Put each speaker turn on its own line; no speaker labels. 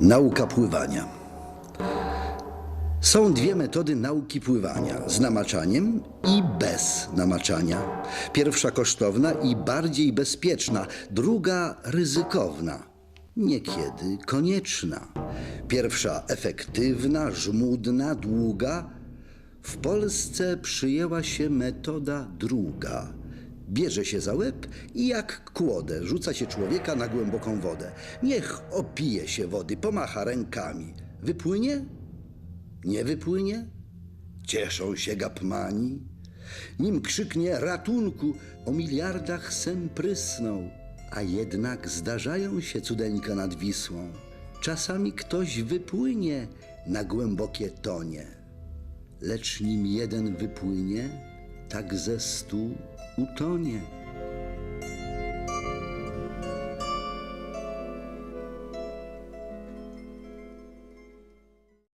Nauka pływania. Są dwie metody nauki pływania: z namaczaniem i bez namaczania. Pierwsza kosztowna i bardziej bezpieczna, druga ryzykowna, niekiedy konieczna. Pierwsza efektywna, żmudna, długa. W Polsce przyjęła się metoda druga. Bierze się za łeb i jak kłodę rzuca się człowieka na głęboką wodę. Niech opije się wody, pomacha rękami. Wypłynie? Nie wypłynie? Cieszą się gapmani. Nim krzyknie ratunku, o miliardach sen prysnął. A jednak zdarzają się cudeńka nad Wisłą. Czasami ktoś wypłynie na głębokie tonie. Lecz nim jeden wypłynie, tak ze stu utonie.